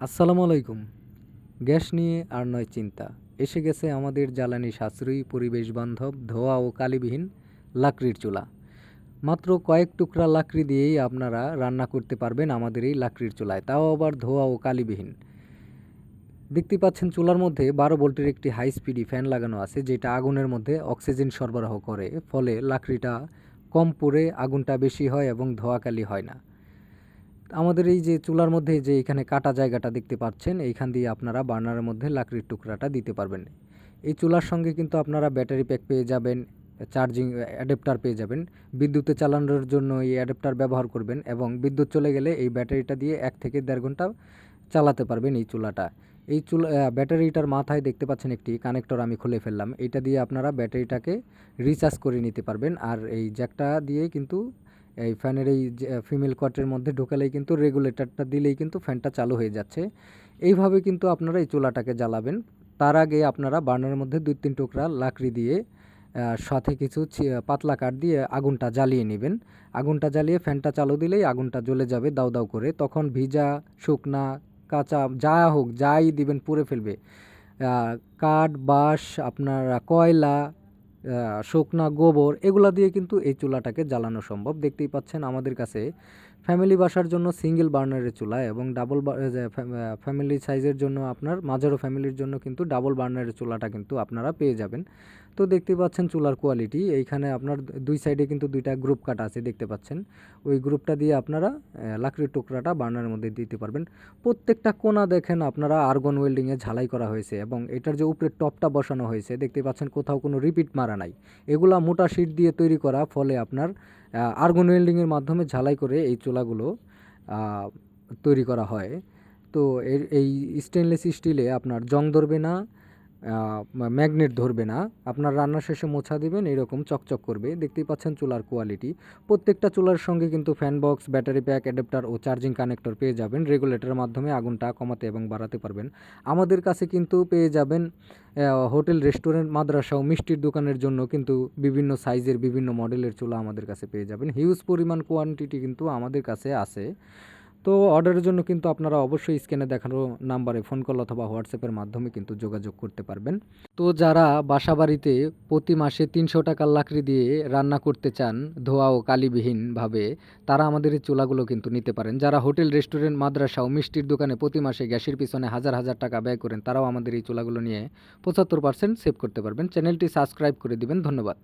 আসসালামু আলাইকুম। গ্যাস নিয়ে আর নয় চিন্তা। এসে গেছে আমাদের জ্বালানি সাশ্রয়ী পরিবেশ বান্ধব ধোয়া ও কালিবিহীন লাকড়ির চুলা। মাত্র কয়েক টুকরা লাকড়ি দিয়েই আপনারা রান্না করতে পারবেন আমাদের এই লাকড়ির চুলায়। তাও আবার ধোয়া ও কালিবিহীন। দেখতে পাচ্ছেন চুলার মধ্যে বারো ভোল্টের একটি হাই স্পিডি ফ্যান লাগানো আছে, যেটা আগুনের মধ্যে অক্সিজেন সরবরাহ করে। ফলে লাকড়িটা কম পুড়ে আগুনটা বেশি হয় এবং ধোয়াকালি হয় না। আমাদের এই যে চুলার মধ্যে যে এখানে কাটা জায়গাটা দেখতে পাচ্ছেন, এইখান দিয়ে আপনারা বার্নারের মধ্যে লাকড়ির টুকরাটা দিতে পারবেন। এই চুলার সঙ্গে কিন্তু আপনারা ব্যাটারি প্যাক পেয়ে যাবেন, চার্জিং অ্যাডাপ্টার পেয়ে যাবেন। বিদ্যুতে চালানোর জন্য এই অ্যাডাপ্টার ব্যবহার করবেন এবং বিদ্যুৎ চলে গেলে এই ব্যাটারিটা দিয়ে এক থেকে দেড় ঘণ্টা চালাতে পারবেন এই চুলাটা। এই চুলা ব্যাটারিটার মাথায় দেখতে পাচ্ছেন একটি কানেক্টর আমি খুলে ফেললাম। এইটা দিয়ে আপনারা ব্যাটারিটাকে রিচার্জ করে নিতে পারবেন। আর এই জ্যাকটা দিয়ে কিন্তু এই ফ্যানের এই ফিমেল কটের মধ্যে ঢোকালেই কিন্তু রেগুলেটরটা দিলেই কিন্তু ফ্যানটা চালু হয়ে যাচ্ছে। এইভাবে কিন্তু আপনারা এই চুলাটাকে জ্বালাবেন। তার আগে আপনারা বার্নারের মধ্যে দুই তিন টুকরা লাকড়ি দিয়ে সাথে কিছু পাতলা কাঠ দিয়ে আগুনটা জ্বালিয়ে নেবেন। আগুনটা জ্বালিয়ে ফ্যানটা চালু দিলেই আগুনটা জ্বলে যাবে দাউ দাউ করে। তখন ভিজা, শুকনা, কাঁচা, যা হোক, যাই দিবেন পুড়ে ফেলবে। কাঠ, বাঁশ, আপনারা কয়লা শুকনা গোবর, এগুলা দিয়ে কিন্তু এই চুলাটাকে জ্বালানো সম্ভব। দেখতেই পাচ্ছেন আমাদের কাছে ফ্যামিলি বাসার জন্য সিঙ্গেল বার্নারের চুলা এবং ডাবল ফ্যামিলি সাইজের জন্য আপনার, মাঝারো ফ্যামিলির জন্য কিন্তু ডাবল বার্নারের চুলাটা কিন্তু আপনারা পেয়ে যাবেন। তো দেখতে পাচ্ছেন চুলার কোয়ালিটি এইখানে আপনার দুই সাইডে কিন্তু দুইটা গ্রুপ কাট আছে দেখতে পাচ্ছেন। ওই গ্রুপটা দিয়ে আপনারা লাকড়ির টুকরাটা বার্নারের মধ্যে দিতে পারবেন। প্রত্যেকটা কোনা দেখেন আপনারা আর্গন ওয়েল্ডিংয়ে ঝালাই করা হয়েছে এবং এটার যে উপরে টপটা বসানো হয়েছে, দেখতে পাচ্ছেন কোথাও কোনো রিপিট মারা নাই। এগুলা মোটা শিট দিয়ে তৈরি করা, ফলে আপনার আর্গন ওয়েল্ডিংয়ের মাধ্যমে ঝালাই করে এই চুলাগুলো তৈরি করা হয়। তো এই স্টেনলেস স্টিলে আপনার জং ধরবে না ম্যাগনেট ধরবে না। আপনার রান্না শেষে মোছা দিবেন, এরকম চকচক করবে। দেখতেই পাচ্ছেন চুলার কোয়ালিটি প্রত্যেকটা চুলার সঙ্গে কিন্তু fan box battery pack adapter ও চার্জিং কানেক্টর পেয়ে যাবেন। রেগুলেটরের মাধ্যমে আগুনটা কমাতে এবং বাড়াতে পারবেন। আমাদের কাছে কিন্তু পেয়ে যাবেন হোটেল রেস্টুরেন্ট মাদ্রাসা ও মিষ্টির দোকানের জন্য কিন্তু বিভিন্ন সাইজের বিভিন্ন মডেলের চুলা আমাদের কাছে পেয়ে যাবেন। হিউজ পরিমাণ কোয়ান্টিটি কিন্তু আমাদের কাছে আছে। তো অর্ডারের জন্য কিন্তু আপনারা অবশ্যই স্ক্রিনে দেখানো নাম্বারে ফোন কল অথবা হোয়াটসঅ্যাপের মাধ্যমে কিন্তু যোগাযোগ করতে পারবেন। তো যারা বাসা বাড়িতে প্রতি মাসে তিনশো টাকার লাকড়ি দিয়ে রান্না করতে চান, ধোয়া ও কালিবিহীনভাবে তারা আমাদের এই চুলাগুলো কিন্তু নিতে পারেন। যারা হোটেল, রেস্টুরেন্ট, মাদ্রাসা ও মিষ্টির দোকানে প্রতি মাসে গ্যাসের পিছনে হাজার হাজার টাকা ব্যয় করেন, তারাও আমাদের এই চুলাগুলো নিয়ে পঁচাত্তর পার্সেন্ট সেভ করতে পারবেন। চ্যানেলটি সাবস্ক্রাইব করে দিবেন। ধন্যবাদ।